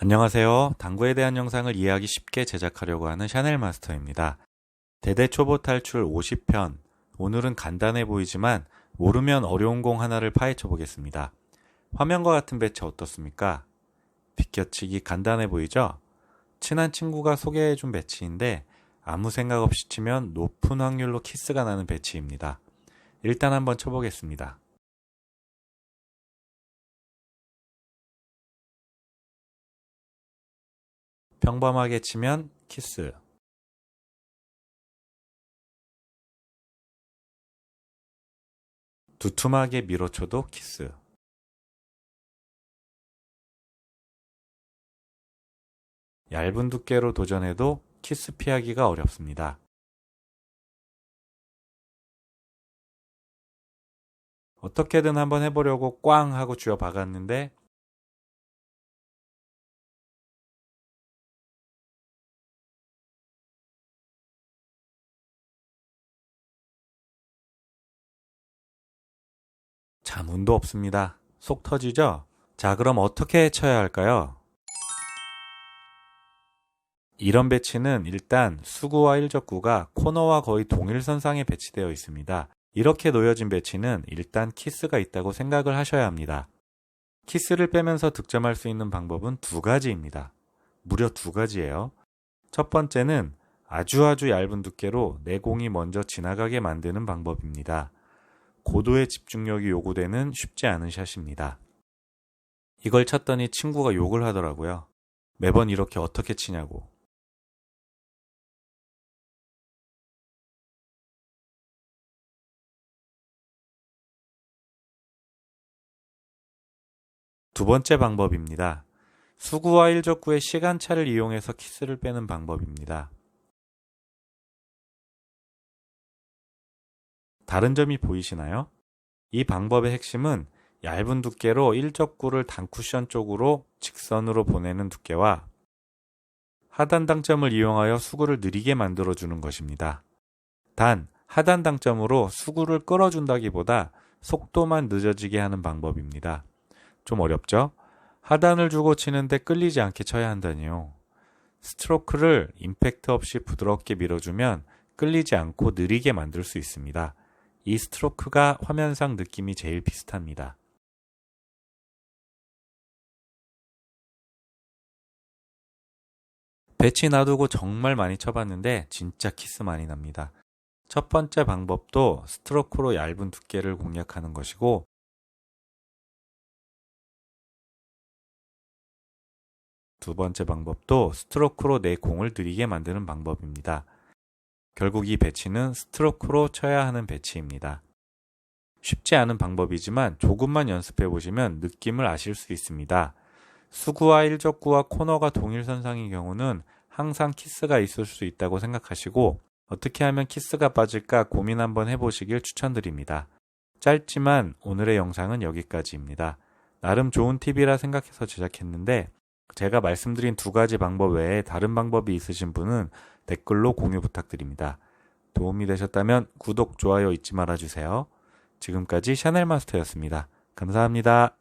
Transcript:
안녕하세요. 당구에 대한 영상을 이해하기 쉽게 제작하려고 하는 샤넬 마스터입니다. 대대 초보 탈출 50편. 오늘은 간단해 보이지만 모르면 어려운 공 하나를 파헤쳐 보겠습니다. 화면과 같은 배치 어떻습니까? 비껴치기 간단해 보이죠? 친한 친구가 소개해 준 배치인데 아무 생각 없이 치면 높은 확률로 키스가 나는 배치입니다. 일단 한번 쳐보겠습니다. 평범하게 치면 키스. 두툼하게 밀어쳐도 키스. 얇은 두께로 도전해도 키스 피하기가 어렵습니다. 어떻게든 한번 해보려고 꽝 하고 쥐어 박았는데 참 운도 없습니다. 속 터지죠? 자, 그럼 어떻게 쳐야 할까요? 이런 배치는 일단 수구와 일적구가 코너와 거의 동일선상에 배치되어 있습니다. 이렇게 놓여진 배치는 일단 키스가 있다고 생각을 하셔야 합니다. 키스를 빼면서 득점할 수 있는 방법은 두 가지입니다. 무려 두 가지예요. 첫 번째는 아주 아주 얇은 두께로 내공이 먼저 지나가게 만드는 방법입니다. 고도의 집중력이 요구되는 쉽지 않은 샷입니다. 이걸 쳤더니 친구가 욕을 하더라고요. 매번 이렇게 어떻게 치냐고. 두 번째 방법입니다. 수구와 일적구의 시간차를 이용해서 키스를 빼는 방법입니다. 다른 점이 보이시나요? 이 방법의 핵심은 얇은 두께로 일적구를 단쿠션 쪽으로 직선으로 보내는 두께와 하단 당점을 이용하여 수구를 느리게 만들어 주는 것입니다. 단, 하단 당점으로 수구를 끌어준다기보다 속도만 늦어지게 하는 방법입니다. 좀 어렵죠? 하단을 주고 치는데 끌리지 않게 쳐야 한다니요. 스트로크를 임팩트 없이 부드럽게 밀어주면 끌리지 않고 느리게 만들 수 있습니다. 이 스트로크가 화면상 느낌이 제일 비슷합니다. 배치 놔두고 정말 많이 쳐봤는데 진짜 키스 많이 납니다. 첫 번째 방법도 스트로크로 얇은 두께를 공략하는 것이고 두 번째 방법도 스트로크로 내 공을 느리게 만드는 방법입니다. 결국 이 배치는 스트로크로 쳐야 하는 배치입니다. 쉽지 않은 방법이지만 조금만 연습해 보시면 느낌을 아실 수 있습니다. 수구와 일적구와 코너가 동일선상인 경우는 항상 키스가 있을 수 있다고 생각하시고 어떻게 하면 키스가 빠질까 고민 한번 해보시길 추천드립니다. 짧지만 오늘의 영상은 여기까지입니다. 나름 좋은 팁이라 생각해서 제작했는데 제가 말씀드린 두 가지 방법 외에 다른 방법이 있으신 분은 댓글로 공유 부탁드립니다. 도움이 되셨다면 구독, 좋아요 잊지 말아주세요. 지금까지 샤넬마스터였습니다. 감사합니다.